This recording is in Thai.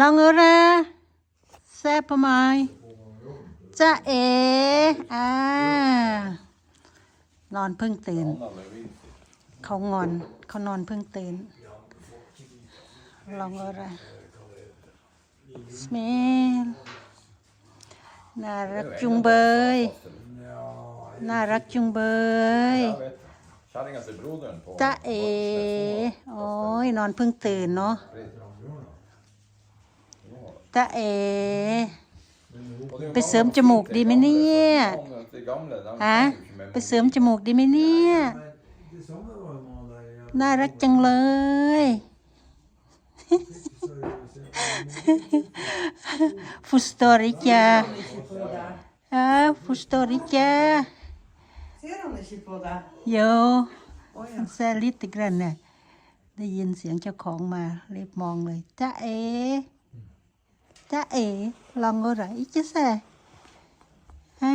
ลองเอระแซ่บปะไหมจ้าเออ่านอนเพิ่งตื่น เขางอนเขานอนเพิ่งตื่นลองอะไรสเมลน่ารักจุงเบยน่ารักจุงเบยจ้าเอโอ้ยนอนเพิ่งตื่นเนาะ จ้าเอ ไปเสริมจมูกดีไหมเนี่ยฮะไปเสริมจมูกดีไหมเนี่ย น่ารักจังเลย ฟุสตอริกาอ่าฟุสตอริกา โยแซลิตอีกแล้วเนี่ยได้ยินเสียงเจ้าของมารีบมองเลยจ้าเอ จ้าเอลองอะไรจะแซ่ฮะ